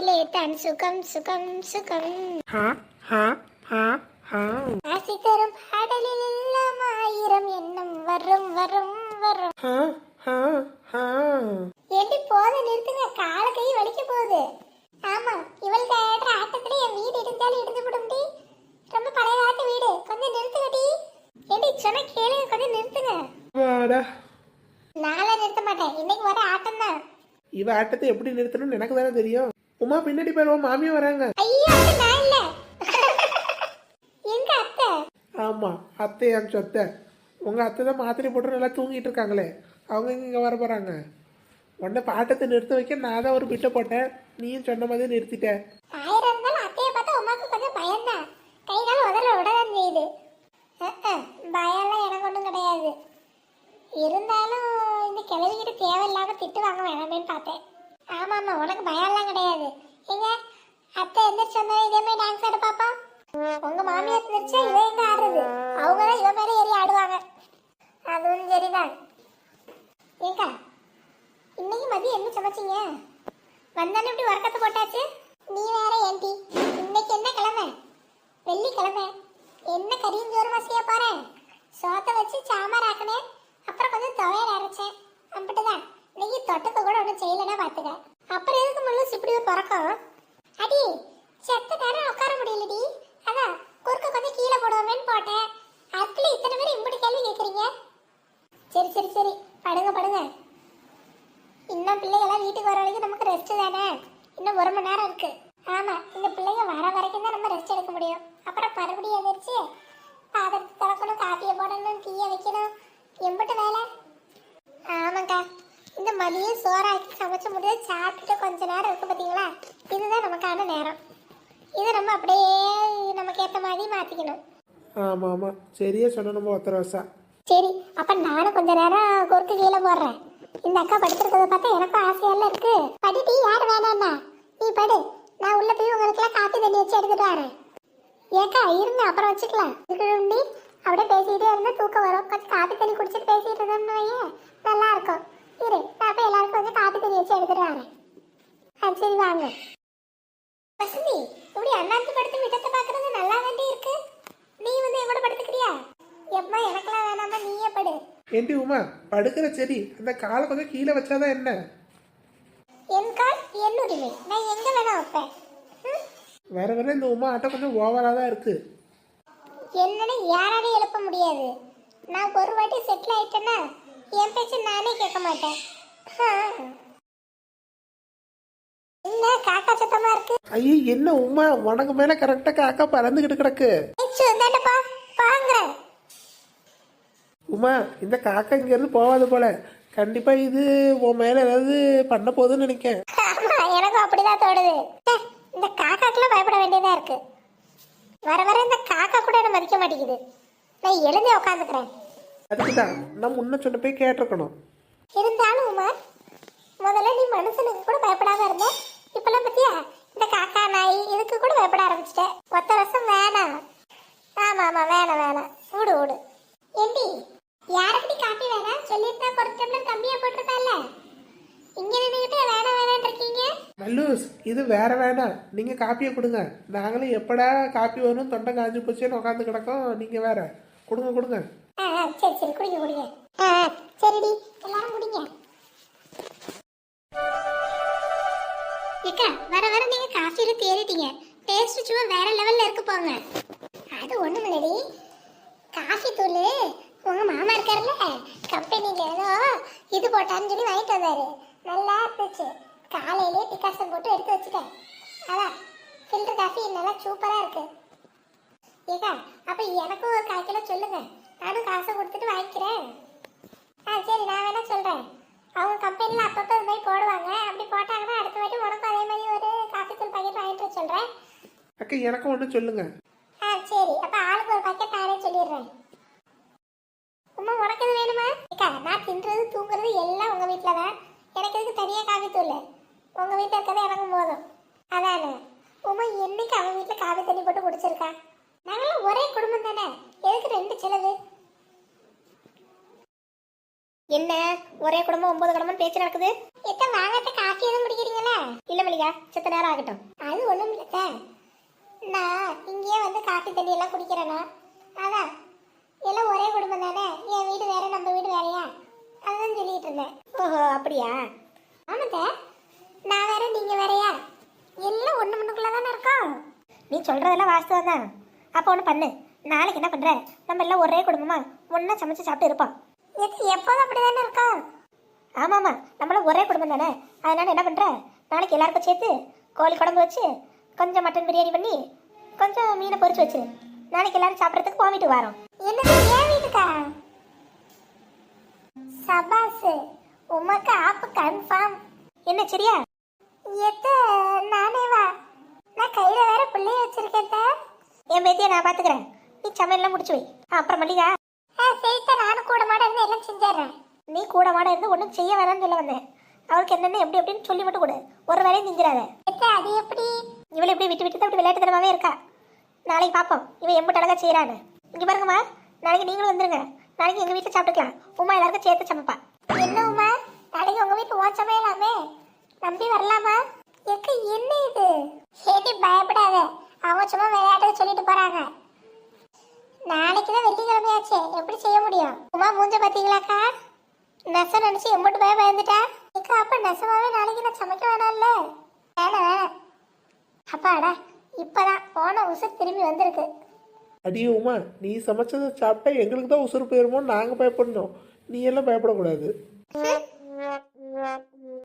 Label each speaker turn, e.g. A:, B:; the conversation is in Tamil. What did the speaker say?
A: வாழ்க்கையிலே தான் சுகம் சுகம் சுகம்.
B: ஹா ஹா ஹா ஹா.
A: ஆசை தரும் பாடலில் எல்லாம் ஆயிரம் எண்ணம் வரும் வரும் வரும்.
B: ஹா ஹா ஹா.
A: ஏண்டி போத நிறுத்துங்க கால கை வலிக்க போகுது. ஆமா இவள் தேடுற ஆட்டத்துல என் வீடு இருந்தாலும் இடிஞ்சு விடும்டி ரொம்ப பழைய காலத்து வீடு கொஞ்சம் நிறுத்துங்கடி ஏண்டி சொன்ன கேளுங்க கொஞ்சம் நிறுத்துங்க. நாளை நிறுத்த மாட்டேன் இன்னைக்கு வர ஆட்டம் தான்
B: இவ ஆட்டத்தை எப்படி நிறுத்தணும்னு எனக்கு தானே தெரியும். உமா பின்னாடி போயிருவா மாமியா வராங்க. ஆமா அத்தை என் சொத்தை. உங்க அத்தை தான் மாத்திரை போட்டு நல்லா தூங்கிட்டு இருக்காங்களே. அவங்க இங்க வர போறாங்க. உன்னை பாட்டத்தை நிறுத்த வைக்க நான் தான் ஒரு பிட்டை போட்டேன். நீயும் சொன்ன மாதிரி நிறுத்திட்ட.
A: பயம்லாம் எனக்கு ஒன்றும் கிடையாது. இருந்தாலும் இந்த கிழவிகிட்ட தேவையில்லாம திட்டு வாங்க வேணாமேன்னு பார்த்தேன். ஆமா ஆமா உனக்கு பயம்லாம் கிடையாது. ஏங்க அத்தை எந்திரிச்சு வந்தா இதே மாதிரி டான்ஸ் ஆட பாப்பா? உங்க மாமியார் எந்திரிச்சா இவ எங்க ஆடுறது? அவங்க தான் இவ மேல ஏறி ஆடுவாங்க. அதுவும் சரிதான். ஏங்கா இன்னைக்கு மதியம் என்ன சமைச்சீங்க? வந்தானே இப்படி வரக்கத்து போட்டாச்சு? நீ வேற ஏன்டி இன்னைக்கு என்ன கிழமை? வெள்ளிக்கிழமை. என்ன கறியும் ஜோறுமா செய்ய போறேன் சோத்தை வச்சு சாம்பார் ஆக்கினேன் அப்புறம் கொஞ்சம் துவையல் அரைச்சேன் அப்படிதான் இன்னைக்கு தொட்டத்தை கூட ஒன்றும் செய்யலைன்னா பார்த்துக்க அப்புறம் எதுக்கு முள்ளு இப்படி ஒரு பறக்கம் அடி செத்த நேரம் உட்கார முடியலடி அதான் குறுக்க கொஞ்சம் கீழே போடுவோமேன்னு போட்டேன் அதுக்குள்ள இத்தனை பேர் இப்படி கேள்வி கேட்குறீங்க சரி சரி சரி படுங்க படுங்க இன்னும் பிள்ளைகளாம் வீட்டுக்கு வர வரைக்கும் நமக்கு ரெஸ்ட் தானே இன்னும் ஒரு மணி நேரம் இருக்கு. ஆமா இந்த பிள்ளைங்க வர வரைக்கும் தான் நம்ம ரெஸ்ட் எடுக்க முடியும். அப்புறம் மறுபடியும் எதிர்த்து பாத்திரத்தை திறக்கணும் காப்பியை போடணும் டீயை வைக்கணும். எம்பிட்டு வேலை? ஆமாக்கா. இந்த மதியம் சோறாக்கி சமைச்ச முடியாது சாப்பிட்டுட்டு கொஞ்ச நேரம் இருக்கு பார்த்தீங்களா இதுதான் நமக்கான நேரம். இதை நம்ம அப்படியே நமக்கு ஏற்ற மாதிரி மாற்றிக்கணும்
B: ஆமா ஆமா. சரியா சொன்ன நம்ம ஒத்தர வருஷம்
A: சரி அப்ப நானும் கொஞ்ச நேரம் குறுக்கு கீழே போடுறேன். இந்த அக்கா படிச்சிருக்கிறத பார்த்தா எனக்கும் ஆசையெல்லாம் இருக்கு. படிட்டி யார் வேணாம்னா நீ படு நான் உள்ள போய் உங்களுக்குலாம் காப்பி தண்ணி வச்சு எடுத்துட்டு வரேன் ஏக்கா இருங்க அப்புறம் வச்சுக்கலாம். இதுக்கு அப்படியே பேசிக்கிட்டே இருந்தா தூக்கம் வரும். கொஞ்சம் காப்பி தண்ணி குடிச்சிட்டு பேசிட்டு இருந்தோம்னு வையேன் நல்லா இருக்கும். இரு நான் போய் எல்லாருக்கும் கொஞ்சம் காப்பி தண்ணி வச்சு எடுத்துட்டு வரேன். ஆ சரி வாங்க. வசந்தி இப்படி அண்ணாச்சி படுத்து விட்டத்தை பார்க்கறது நல்லா வேண்டி இருக்கு? நீ வந்து என் கூட படுத்துக்கிறியா? எப்பா எனக்கெல்லாம் வேணாமா நீயே படு.
B: ஏண்டி உமா படுக்கிற சரி அந்த காலை கொஞ்சம் கீழே வச்சாதான் என்ன?
A: என் கால் என் உரிமை நான் எங்க வேணா வைப்பேன். ம்?
B: வர வர இந்த உமா ஆட்டம் கொஞ்சம் ஓவரா தான் இருக்கு.
A: என்னன்னு யாராலையும் எழுப்ப முடியாது. நான் ஒரு வாட்டி செட்டில் ஆயிட்டேன்னா என் பேச்சு நானே கேட்க மாட்டேன். என்ன காக்கா சத்தமா இருக்கு?
B: ஐயே என்ன உமா உனக்கு மேல கரெக்டா காக்கா பறந்துகிட்டு கிடக்கு.
A: ஏச்சு இந்தாண்டப்பா பாங்குறேன்
B: உமா இந்த காக்கா இங்க இருந்து போகாது போல. கண்டிப்பா இது உன் மேல ஏதாவது பண்ண போகுதுன்னு நினைக்கேன்.
A: ஆமா எனக்கும் அப்படிதான் தோணுது. இந்த காக்காக்கெல்லாம் பயப்பட வேண்டியதா இருக்கு. வர வர இந்த காக்கா கூட என்ன மதிக்க மாட்டேங்குது. நான் எழுந்தே உட்காந்துக்கிறேன்
B: அதுக்கு தான் நான் முன்ன சொன்ன போய் கேட்டிருக்கணும்.
A: இருந்தாலும் உமார் முதல்ல நீ மனுஷனுக்கு கூட பயப்படாம இருந்த. இப்பெல்லாம் பத்தியா இந்த காக்கா நாய் இதுக்கு கூட பயப்பட ஆரம்பிச்சிட்ட ஒத்த வருஷம் வேணாம் ஆமா ஆமா வேணாம் வேணாம் விடு விடு ஏண்டி யாரப்படி காப்பி வேணாம் சொல்லிட்டு ஒரு டம்ளர் கம்மியா போட்டிருக்கல இங்க நின்றுகிட்டு வேணாம் வேணாம் இருக்கீங்க
B: மல்லூஸ் இது வேற வேணாம் நீங்க காப்பியை கொடுங்க. நாங்களும் எப்படா காப்பி வரும் தொண்டை காஞ்சு போச்சேன்னு உட்காந்து கிடக்கோம். நீங்க வேற. கொடுங்க கொடுங்க.
A: ஆ ஆ, சரி சரி குடிங்க குடிங்க. ஆ சரிடி. எல்லாரும் குடிங்க. ஏக்கா வர வர நீங்க காஃபில தேறிட்டீங்க. டேஸ்ட் சும்மா வேற லெவல்ல இருக்கு போங்க. அது ஒண்ணும் இல்லடி. காஃபி தூள் உங்க மாமா இருக்காருல்ல. கம்பெனில ஏதோ இது போட்டான்னு சொல்லி வாங்கிட்டு வந்தாரு. நல்லா இருந்துச்சு. காலையிலே டிகாசன் போட்டு எடுத்து வச்சுட்டேன். அதான் ஃபில்டர் காஃபி நல்லா சூப்பரா இருக்கு. ஏக்கா அப்ப எனக்கும் ஒரு கால் கிலோ சொல்லுங்க. நானும் காசை கொடுத்துட்டு வாங்கிக்கிறேன். ஆ சரி நான் வேணா சொல்றேன். அவங்க கம்பெனில அப்பப்போ இது மாதிரி போடுவாங்க. அப்படி போட்டாங்கன்னா அடுத்த வாட்டி உனக்கும் அதே மாதிரி ஒரு காஃபி தூள் பாக்கெட் வாங்கிட்டு வர சொல்றேன்.
B: அக்கா எனக்கும் ஒன்று சொல்லுங்க.
A: ஆ சரி அப்ப ஆளுக்கு ஒரு பாக்கெட் நானே சொல்லிடுறேன் உமா உனக்கு எது வேணுமா ஏக்கா நான் தின்றது தூங்குறது எல்லாம் உங்க வீட்டில் தான் எனக்கு எதுக்கு தனியாக காஃபி தூள் உங்க வீட்டில் இருக்கிறது எனக்கும் போதும் அதானே உமா என்னைக்கு அவன் வீட்டில் காஃபி தண்ணி போட்டு குடிச்சிருக்கா நாங்களாம் ஒரே குடும்பம் தானே எதுக்கு ரெண்டு செலவு என்ன? ஒரே குடும்பம் ஒன்பது குடும்பம் பேச்சு நடக்குது? எத்த வாங்கத்த காஃபி எதுவும் குடிக்கிறீங்களா இல்ல மல்லிகா செத்த நேரம் ஆகட்டும். அது ஒண்ணும் இல்ல நான் இங்கேயே வந்து காஃபி தண்ணி எல்லாம் குடிக்கிறேனா? அதான். எல்லாம் ஒரே குடும்பம் தானே? என் வீடு வேற நம்ம வீடு வேறயா? அதான் சொல்லிட்டு இருந்தேன். ஓஹோ அப்படியா? ஆமாத்த நான் வேற நீங்க வேறயா? எல்லாம் ஒண்ணு மண்ணுக்குள்ள தானே இருக்கோம். நீ சொல்றதெல்லாம் வாஸ்தவம் தான் அப்போ ஒன்று பண்ணு. நாளைக்கு என்ன பண்ற? நம்ம எல்லாம் ஒரே குடும்பமா ஒண்ணா சமைச்சு சாப்பிட்டு இருப்போம். எப்போதும் அப்படி தானே இருக்கோம் ஆமாம்மா நம்மளும் ஒரே குடும்பம் தானே. அதனால என்ன பண்ணுற நாளைக்கு எல்லாருக்கும் சேர்த்து கோழி குழம்பு வச்சு கொஞ்சம் மட்டன் பிரியாணி பண்ணி கொஞ்சம் மீனை பொரிச்சு வச்சு நாளைக்கு எல்லாரும் சாப்பிட்றதுக்கு போக வீட்டுக்கு வரோம். என்னது ஏன் வீட்டுக்கா? சபாஸ் உமக்கு ஆப்பு கன்ஃபார்ம் என்ன சரியா? எத்த நானே வா. நான் கையில் வேற பிள்ளைய வச்சிருக்கேன் என் பேத்தியை நான் பார்த்துக்கிறேன் நீ சமையல்லாம் முடிச்சு வை. அப்புறம் மல்லிகா சரித்தா நானும் கூட மாட இருந்து எல்லாம் செஞ்சிடறேன். நீ கூட மாட இருந்து ஒன்றும் செய்ய வேணாம்னு சொல்ல வந்தேன். அவளுக்கு என்னென்ன எப்படி எப்படின்னு சொல்லி மட்டும் கொடு. ஒரு வேலையும் செஞ்சிடாத அது எப்படி? இவளை இப்படி விட்டு விட்டு தான் இப்படி விளையாட்டுத்தனமாவே இருக்கா? நாளைக்கு பார்ப்போம் இவன் எம்பிட்டு அழகா செய்யறான்னு இங்க பாருங்கம்மா நாளைக்கு நீங்களும் வந்துருங்க. நாளைக்கு எங்க வீட்டில் சாப்பிட்டுக்கலாம். உமா எல்லாருக்கும் சேர்த்து சமைப்பா. என்ன உமா? நாளைக்கு உங்க வீட்டு ஓன் சமையலாமே? நம்பி வரலாமா? எக்க என்ன இது? ஏடி பயப்படாத. அவங்க சும்மா விளையாட்டு சொல்லிட்டு நாளைக்கு ஆச்சே எப்படி செய்ய முடியும்? உமா மூஞ்ச பாத்தீங்களாக்கா? நெச நினைச்சு எம்பிட்டு பய பயந்துட்டா? இக்கா அப்ப நெசமாவே நாளைக்கு நான் சமைக்க வேணாம்ல? வேணாம் வேணாம். அப்பாடா இப்பதான் போன உசுர் திரும்பி வந்திருக்கு.
B: அடியே உமா நீ சமைச்சதை சாப்பிட்டா எங்களுக்கு தான் உசுறு போயிருமோ நாங்கள் பயப்படணும். நீ எல்லாம் பயப்படக்கூடாது.